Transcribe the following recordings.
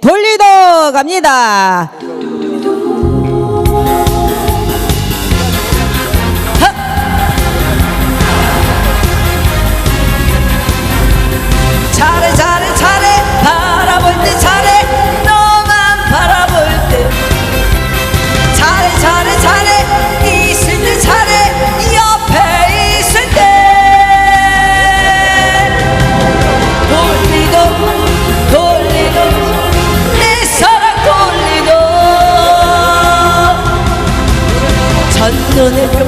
돌리도 갑니다. চলে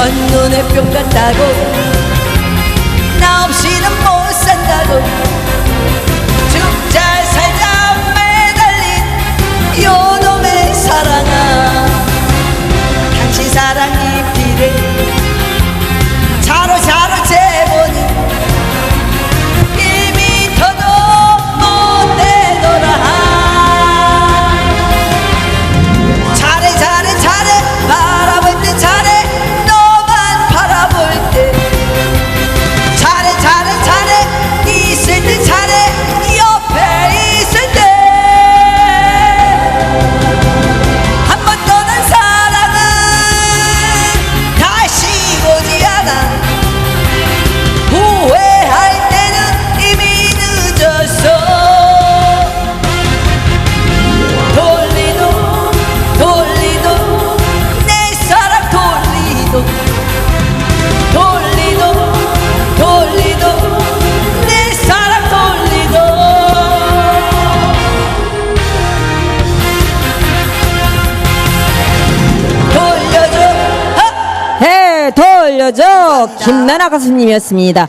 첫눈에 뿅 같다고 보여줘 김나나 가수님이었습니다.